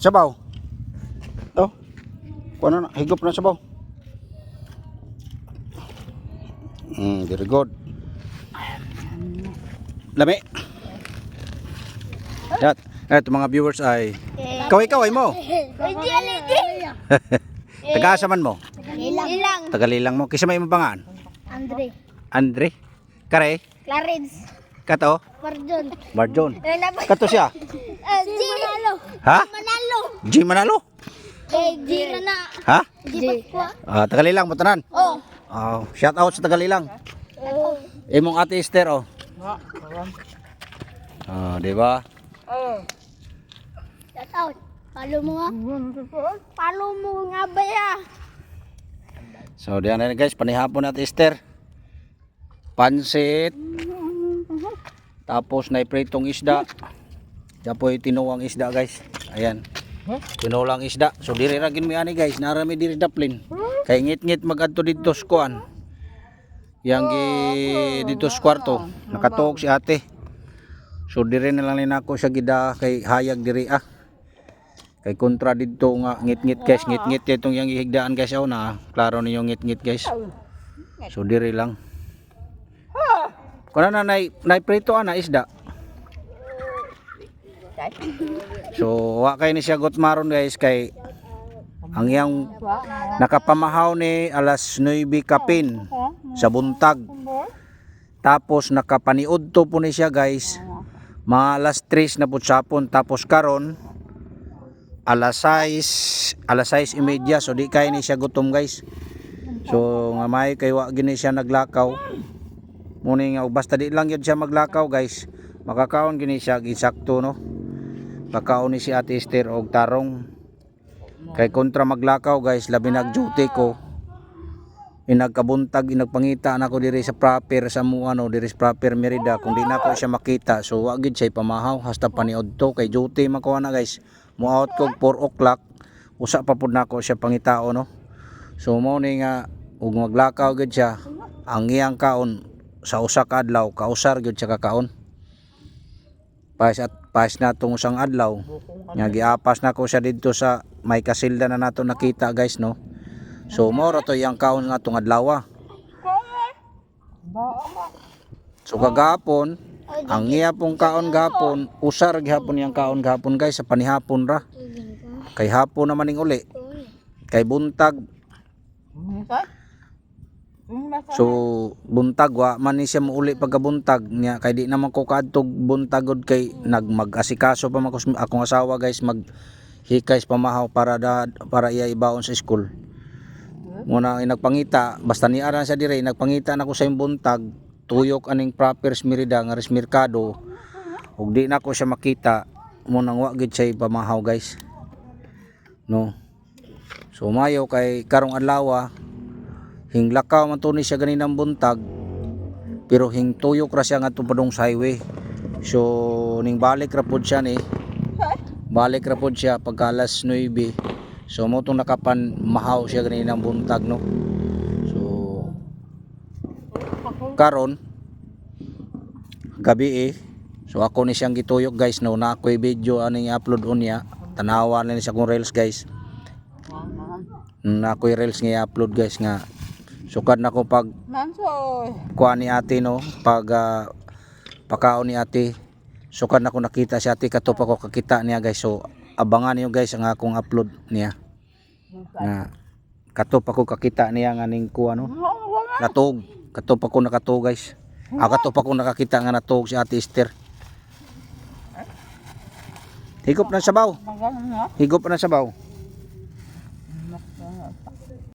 Sabaw. To. Kuno na, higop na sabaw. Mm, very good. Lami. Yan. Eto mga viewers ay kaway-kaway mo. Hindi alidi. Taga-asa man mo. Ilang. Ilang. Tagalilang mo. Kisa may mabangaan. Andre. Andre. Kare. Clarence. Kato. Marjon. Napa- Kato siya. Eh, G. Manalo. Ha? Manalo. G Manalo. Eh, G. na. Ha? G. Ah, tagalilang mo tanan. Oh. Oh, shout out sa tagalilang. Oh. Imong ate Esther oh. Ah, di ba? Shout out. Follow mo nga. Follow mo nga ba ya? So, diyan na guys, panihapon natin Esther. Pansit. Tapos na pritong isda. Diyan po tinuwang isda guys. Ayan. Tinulang isda. So diri ra gid mi ani guys, narami diri daplin. Kay ngit-ngit magadto dito sa kuan. Yang gi dito sa kwarto. Nakatuog si ate. So diri na lang nako siya gida kay hayag diri ah. Kay kontra dito nga ngit-ngit guys, ngit-ngit itong yang ihigdaan guys aw na. Klaro ninyo ngit-ngit guys. So diri lang. Kuna na nay nay prito ana isda. So wa kay ni siya gotmaron guys kay ang iyang nakapamahaw ni alas 9 kapin sa buntag. Tapos nakapaniud to po ni siya guys. Mga alas 3 na po sapon tapos karon alas 6 alas 6 imedya so di kay ni siya gutom guys. So nga may kay wa gini siya naglakaw. Muni nga basta di lang yun siya maglakaw guys. Makakaon gini siya gisakto no. Kakaon ni si Ate Esther og tarong. Kay kontra maglakaw guys, labi nag duty ko. Inagkabuntag inagpangita na ko diri sa proper sa mo ano diri sa proper Merida kung di na ko siya makita so wa gid siya pamahaw hasta paniod to kay duty ko na guys mo out ko 4 o'clock usa pa pud nako siya pangitao no so mo ni nga ug maglakaw gid siya ang iyang kaon sa usa ka adlaw kausar gid siya kakaon. Pas at pas na tong isang adlaw nga giapas na ko siya didto sa may kasilda na nato nakita guys no? So mo ra to yang kaon nga tong adlaw ah. so kagapon ang iya pong kaon gapon usar gihapon yang kaon gapon guys sa panihapon ra. Kay hapon naman ning uli. Kay buntag So buntag wa man ni siya mauli pagkabuntag niya kay di naman ko kadtog buntagod kay nagmag-asikaso pa man akong asawa guys mag hikay sa pamahaw para da, para iya ibaon sa school. Muna ay nagpangita basta ni aran sa dire nagpangita na ko sa buntag tuyok aning proper smirida nga merkado ug di na ko siya makita mo nang wa gid siya pamahaw guys. No. So mayo kay karong adlaw ah, hinglakaw man to ni siya ganinang buntag pero hing tuyok ra siya nga padung sa highway. So ning balik ra pod siya ni balik ra pod siya pagka alas 9 so mo tong nakapan mahaw siya ganinang buntag no? So karon gabi eh. So ako ni siyang gituyok guys no? Na ako'y video aning i-upload on niya. Tanawa na ni siya kong reels guys. Na ako'y reels nga i-upload guys nga sukad na ko pag kuha ni ate no? Pag ah, pakaon ni ate. Sukad na ko nakita si ate katupa ko kakita niya guys. So abangan niyo guys ang akong upload niya. Nga katupa ko kakita niya nga ning kuha no? Natug katupa ko nakatug guys. Ah katupa ko nakakita nga natug si ate Esther. Higop na sabaw. Na? higop na sabaw